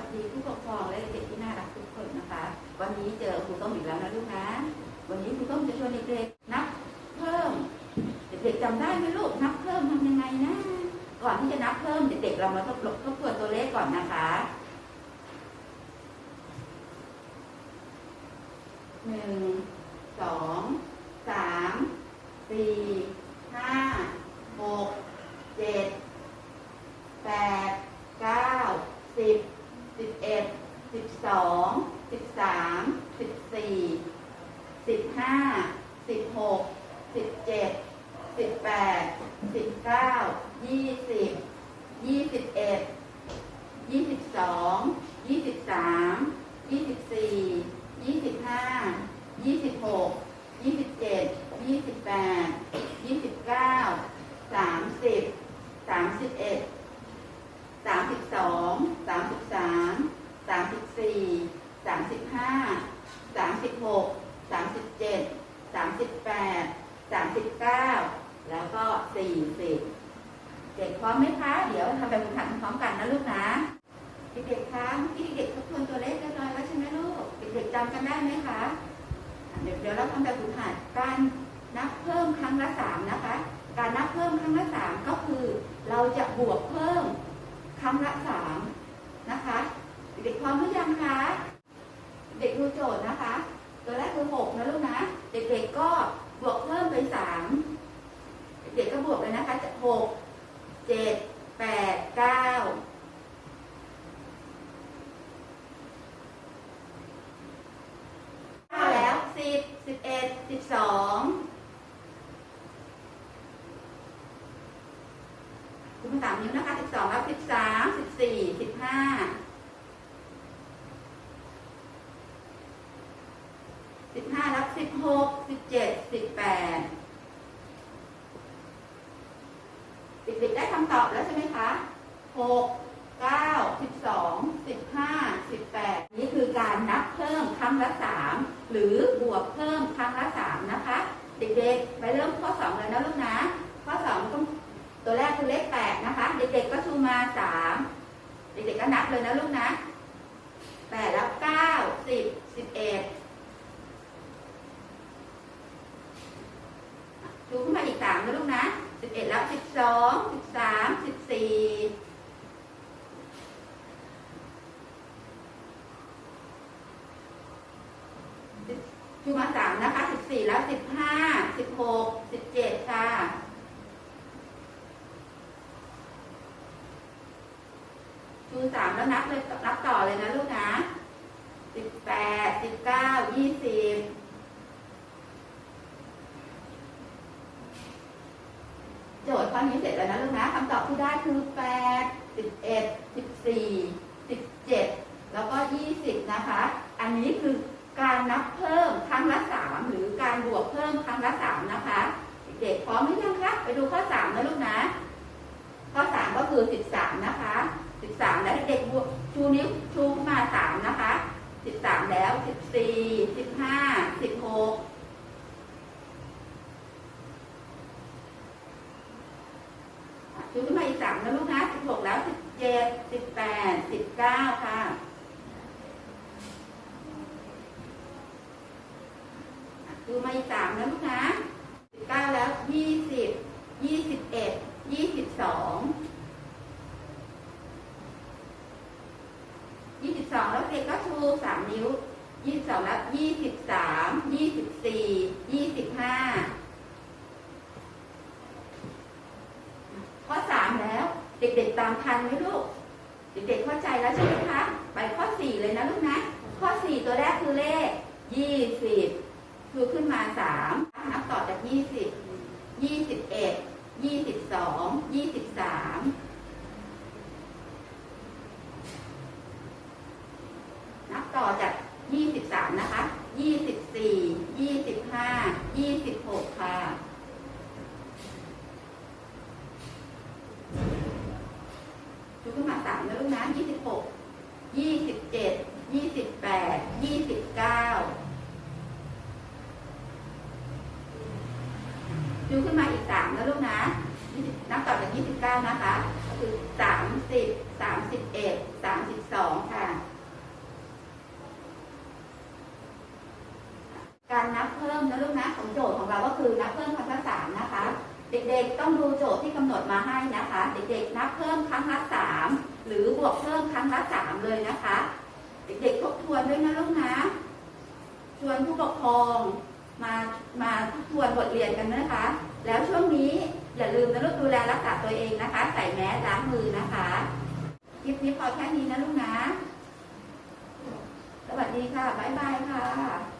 วัสดีผู้ปกครองและเด็กที่น่ารักทุกคนนะคะ วันนี้เจอครูต้มอีกแล้วนะลูกนะ วันนี้ครูต้มจะชวนเด็กๆนับเพิ่ม เด็กๆจำได้ไหมลูกนับเพิ่มทำยังไงนะ ก่อนที่จะนับเพิ่มเด็กๆเรามาทบทบทวนตัวเลขก่อนนะคะหนึ่งสองสามสี่ห้าหกเจ็ดแปดเก้าสิบสิบเอ็ดสิบสองสิบสามสิบสี่สิบห้าสิบหกสิบเจ็ดสิบแปด สิบเก้ายี่สิบยี่สิบเอ็ดยี่สิบสองยี่สิบสามยี่สิบสี่ยี่สิบห้ายี่สิบหกยี่สิบเจ็ดยี่สิบแปดยี่สิบเก้าสามสิบสามสิบเอ็ดสามสิบสองสามสิบสามสามสิบสี่สามสิบห้าสามสิบหกสามสิบเจ็ดสามสิบแปดสามสิบเก้าแล้วก็สี่สิบเด็ก พร้อมไหมคะ เดี๋ยวทำแบบฝึกหัดพร้อมกันนะลูกนะ เด็กๆคะเมื่อกี้เด็กๆทบทวนตัวเลขเรียบร้อยแล้วใช่ไหมลูก เด็กๆจำกันได้ไหมคะ เดี๋ยวเราทำแบบฝึกหัดการนับเพิ่มครั้งละสามนะคะ การนับเพิ่มครั้งละสามก็คือ เราจะบวกเพิ่มครั้งละสามนะคะ เด็กพร้อมหรือยังคะ เด็กดูโจทย์นะคะ ตัวแรกคือหกนะลูกนะ เด็กๆก็บวกเพิ่มไปสามเด็กๆก็บวกเลยนะคะจะหก เจ็ดแปดเก้าแล้วสิบสิบเอ็ดสิบสองคุณมาสามนิ้วนะคะสิบสองแล้วสิบสามสิบสี่สิบห้าสิบห้าแล้วสิบหกสิบเจ็ดสิบแปดเด็กๆได้คำ ตอบแล้วใช่ไหมคะหกเก้าสิบสองสิบห้าสิบแปดนี่คือการนับเพิ่มครั้งละสามหรือบวกเพิ่มครั้งละสามนะคะ เด็กๆ ไปเริ่มข้อสองเลยนะลูกนะ ข้อสองต้องตัวแรกคือเลขแปดนะคะ เด็กๆก็ชูมาสามเด็กๆก็นับเลยนะลูกนะแปดแล้วเก้าสิบสิบเอ็ดชูขึ้นมาอีกสามนะลูกนะสิบเอ็ดแล้วสิบสองสิบีชูมาสามนะคะสิบสี่แล้วสิบห้าสิบหกสิบเจ็ดค่ะชูสามแล้วนับเลยนับต่อเลยนะลูกนะสิบแปดสิบเก้ายี่สิบ จทย์ข้อนี้เสร็จแล้วนะลูกนะคำตอบที่ได้คือแปดสิบเอ็ดสิบสี่สิบเจ็ดแล้วก็ยี่สิบนะคะ อันนี้คือการนับเพิ่มครั้งละสามหรือการบวกเพิ่มครั้งละสามนะคะ เด็กๆพร้อมหรือยังคะไปดูข้อสามนะลูกนะ ข้อสามก็คือสิบสามนะคะสิบสามแล้วเด็กๆบวกชูนิ้วชูขึ้นมาสามนะคะสิบสามแล้วสิบสี่สิบห้าสิบหก ชูขึ้นมาอีกสามนะลูกนะสิบหกแล้วสิบเจ็ดสิบแปดสิบเก้าค่ะชูมาอีกสามนะลูกนะสิบเก้าแล้วยี่สิบยี่สิบเอ็ดยี่สิบสองยี่สิบสองแล้วเด็กก็ชูสามนิ้วยี่สิบสองแล้วยี่สิบสามยี่สิบสี่ยี่สิบห้า ข้อสามแล้ว เด็กๆตามทันไหมลูก เด็กๆเข้าใจแล้วใช่ไหมคะ ไปข้อสี่เลยนะลูกนะ ข้อสี่ตัวแรกคือเลขยี่สิบคือขึ้นมาสามนับต่อจากยี่สิบยี่สิบเอ็ดยี่สิบสองยี่สิบสามนับต่อจากยี่สิบสามนะคะยี่สิบสี่ยี่สิบห้ายี่สิบหกค่ะ ชูขึ้นมา สามนะลูกนะยี่สิบหกยี่สิบเจ็ดยี่สิบแปดยี่สิบเก้าชูขึ้นมาอีกสามนะลูกนะนับต่อจากยี่สิบเก้านะคะก็คือสามสิบสามสิบเอ็ดสามสิบสองค่ะ การนับเพิ่มนะลูกนะของโจทย์ของเราก็คือนับเพิ่มครั้งละสามนะคะ เด็กๆต้องดูโจทย์ที่กำหนดมาให้นะคะ เด็กๆนับเพิ่มครั้งละสาม หรือบวกเพิ่มครั้งละสามเลยนะคะ เด็กๆทบทวนด้วยนะลูกนะชวนผู้ปกครองมามาทบทวนบทเรียนกันนะคะ แล้วช่วงนี้อย่าลืมนะลูกดูแลรักษาตัวเองนะคะ ใส่แมสล้างมือนะคะคลิปนี้พอแค่นี้นะลูกนะ สวัสดีค่ะ บ๊ายบายค่ะ